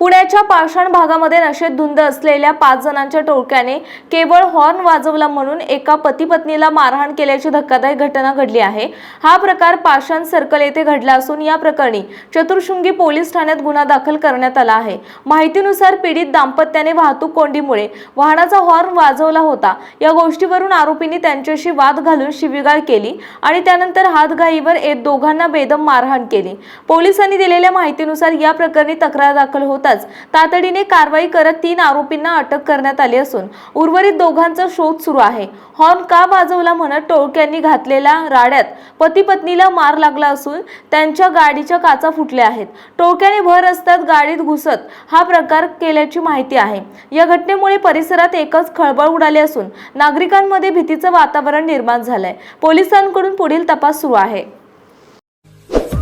पुण्याच्या पाषाण भागामध्ये नशेत धुंद असलेल्या पाच जणांच्या टोळक्याने केवळ हॉर्न वाजवला म्हणून एका पती पत्नीला मारहाण केल्याची धक्कादायक घटना घडली आहे. हा प्रकार पाषाण सर्कल येथे घडला असून या प्रकरणी चतुर्शृंगी पोलीस ठाण्यात गुन्हा दाखल करण्यात आला आहे. माहितीनुसार पीडित दाम्पत्याने वाहतूक कोंडीमुळे वाहनाचा हॉर्न वाजवला होता. या गोष्टीवरून आरोपींनी त्यांच्याशी वाद घालून शिवीगाळ केली आणि त्यानंतर हातघाईवर येत दोघांना बेदम मारहाण केली. पोलिसांनी दिलेल्या माहितीनुसार या प्रकरणी तक्रार दाखल होताच तातडीने कारवाई करत तीन आरोपींना अटक करण्यात आली असून उर्वरित दोघांचा शोध सुरू आहे. हॉर्न का वाजवला म्हणत टोळक्यांनी घातलेल्या राड्यात पती पत्नीला मार लागला असून त्यांच्या गाडीच्या काचा फुटल्या आहेत. टोळक्याने भर रस्त्यात गाडीत घुसत हा प्रकार केल्याची माहिती आहे. या घटनेमुळे परिसरात एकच खळबळ उडाली असून नागरिकांमध्ये भीतीचं वातावरण निर्माण झालंय. पोलिसांकडून पुढील तपास सुरू आहे.